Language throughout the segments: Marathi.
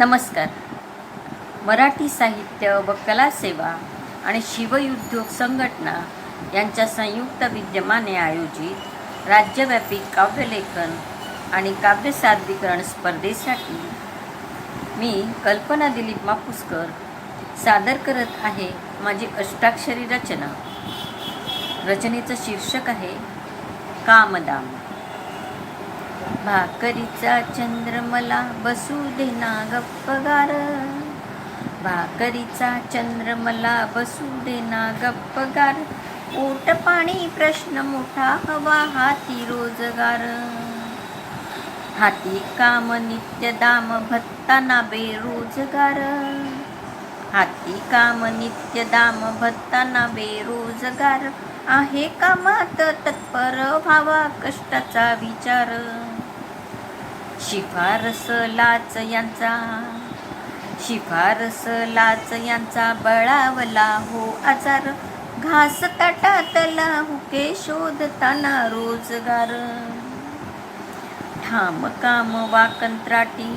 नमस्कार. मराठी साहित्य व कला सेवा आणि शिवयुद्योग संघटना यांच्या संयुक्त विद्यमाने आयोजित राज्यव्यापी काव्यलेखन आणि काव्य सादरीकरण स्पर्धेसाठी मी कल्पना दिलीप मापुसकर सादर करत आहे माझी अष्टाक्षरी रचना. रचनेचं शीर्षक आहे कामदाम. भाकरीचा चंद्र मला बसू देना गप्पगार. भाकरीचा चंद्र मला बसू देना गप्पगार. पोट पाणी प्रश्न मोठा हवा हाती रोजगार. हाती काम नित्य दाम भत्ताना बेरोजगार. हाती काम नित्य दाम भत्ताना बेरोजगार. आहे कामात कर व्हावा कष्टाचा विचार. शिफारस लाच यांचा शिफारस लाच यांचा बळावला हो आजार. घास ताटातला हुके शोधताना रोजगार. ठाम काम वा कंत्राटी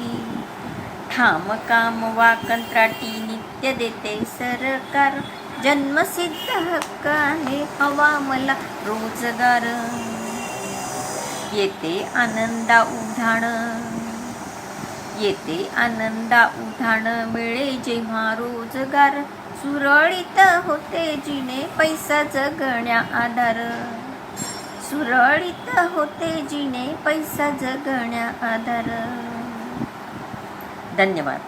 ठाम काम वा कंत्राटी नित्य देते सरकार. जन्मसिद्ध हक्क आहे. हवा मला रोजगार. येते आनंदा उधाण. येते आनंदा उधाण मिळे जेव्हा रोजगार. सुरळीत होते जिने पैसा जगण्या आधार. सुरळीत होते जिने पैसा जगण्या आधार. धन्यवाद.